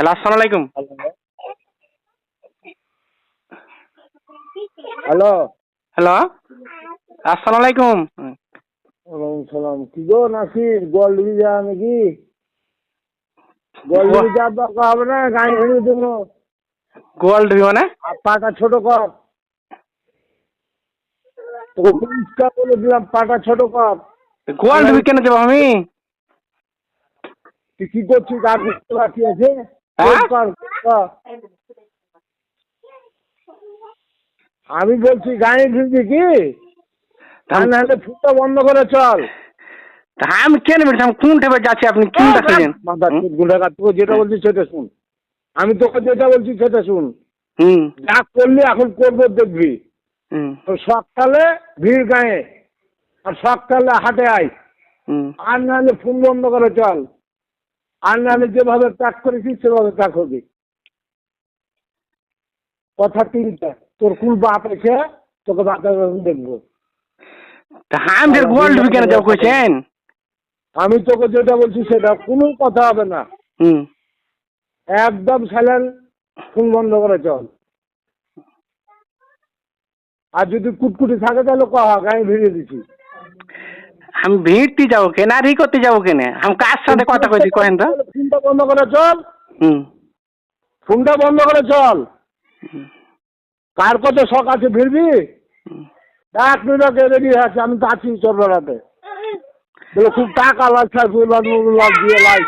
Hello আসসালামু আলাইকুম। Hello. Hello আসসালামু আলাইকুম। ওয়ালাইকুম সালাম। কি গো নাসির গোল দিবি যা নাকি? দিবি যা দরকার হবে না গাড়ি ভেঙে দেবো। গোয়াল দিবি মানে? পাটা ছোট কর। তোকে পরিষ্কার বলে দিলাম পাটা ছোট কর। গোয়াল দিবি কেন যাব আমি? তুই কি করছিস? আর বুঝতে বাকি আছে। আমি বলছি গাড়ি ঢুকবি কি? আর নাহলে ফুটটা বন্ধ করে চল। তা আমি কেন বলছি? আমি কোন ঠেপে যাচ্ছি? আপনি কি মাথা তোকে যেটা বলছি সেটা শুন। আমি তোকে যেটা বলছি সেটা শুন। হুম। যা করলি এখন করব দেখবি। হুম। তো সকালে ভিড় গায়ে আর সকালে হাটে আয়। হুম। আর নাহলে ফোন বন্ধ করে চল। আর নাহলে যেভাবে প্যাক করেছি সেভাবে প্যাক হবে কথা তিনটা। তোর কোন বাপ এসে তোকে বাপের দেখব। আমি কইছেন? তোকে যেটা বলছি সেটা কোনো কথা হবে না। হুম। একদম সাইলেন্ট ফোন বন্ধ করে চল। আর যদি কুটকুটি থাকে তাহলে কহ আমি ভিড়িয়ে দিচ্ছি আমি ভিড়তে যাব কেন আর ই করতে যাব কেন আমি কার সাথে কথা কইছি কহেন তো ফোনটা বন্ধ করে চল হুম ফোনটা বন্ধ করে চল কার কত শখ আছে ভিড়বি এক মিনিটকে রেডি আছে আমি তো আছি চল বেড়াতে বলে খুব টাকা লাগছে লাভ দিয়ে লাগ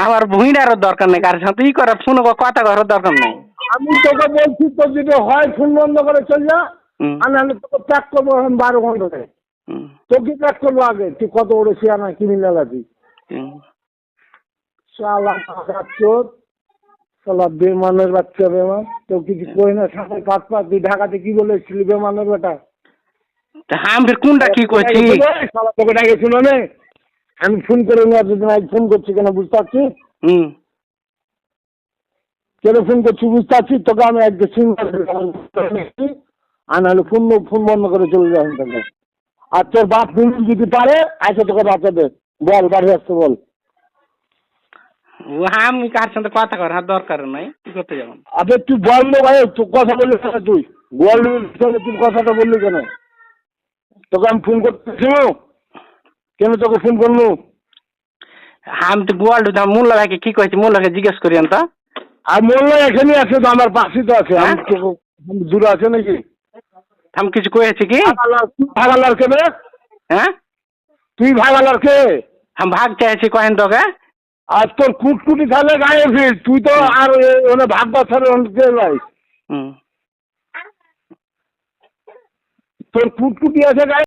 আমার ভুঁইটারও দরকার নেই কার সাথে ই করে ফোন কথা করার দরকার নেই আমি তোকে বলছি তোর যদি হয় ফোন বন্ধ করে চল যা আমি তোকে প্যাক করব এখন বারো ঘন্টাতে হুম তোকে প্যাক করব আগে? তুই কত বড় সিয়ানা শালা চোর শালা বেমানের বাচ্চা বেমান তো কিছু কই না সাথে কাট পা তুই ঢাকাতে কি বলেছিলি বেমানের বেটা? আমি কোনটা কি করছি শালা তোকে ডাকেছিল না। আমি ফোন করে নিয়ে আগে ফোন করছি কেন বুঝতে পারছিস? হুম। কেন ফোন করছি বুঝতে পারছিস? তোকে আমি একদিন সিম আর নাহলে ফোন ফোন বন্ধ করে চলে যাবেন তোকে আর তোর বাপ পুলিশ যদি পারে আচ্ছা তোকে বাঁচাবে বল বাড়ি আসতে বল। ও আমি কার সাথে কথা করার দরকার নাই কি করতে যাব? আবে তুই বল ভাই তুই কথা বললি কেন তুই। গোয়াল তুই কথাটা বললি কেন? তোকে আমি ফোন করতেছি কেন তোকে ফোন করলু? আমি তো গোয়াল মোল্লা ভাইকে কি কইছি মোল্লাকে জিজ্ঞেস করি তো আর মোল্লা এখানে আছে তো আমার পাশেই তো আছে। আমি তোকে দূরে আছে নাকি? আমি কিছু কয়েছে তুই ভাগালার কে? রে হ্যাঁ? তুই ভাগালার কে? আমি ভাগ চাইছি কহেন তোকে। আর তোর কুটকুটি তাহলে গায়ে ফির তুই তো আর ওনে ভাগ বাছার অনেকে তোর কুটকুটি আছে গায়ে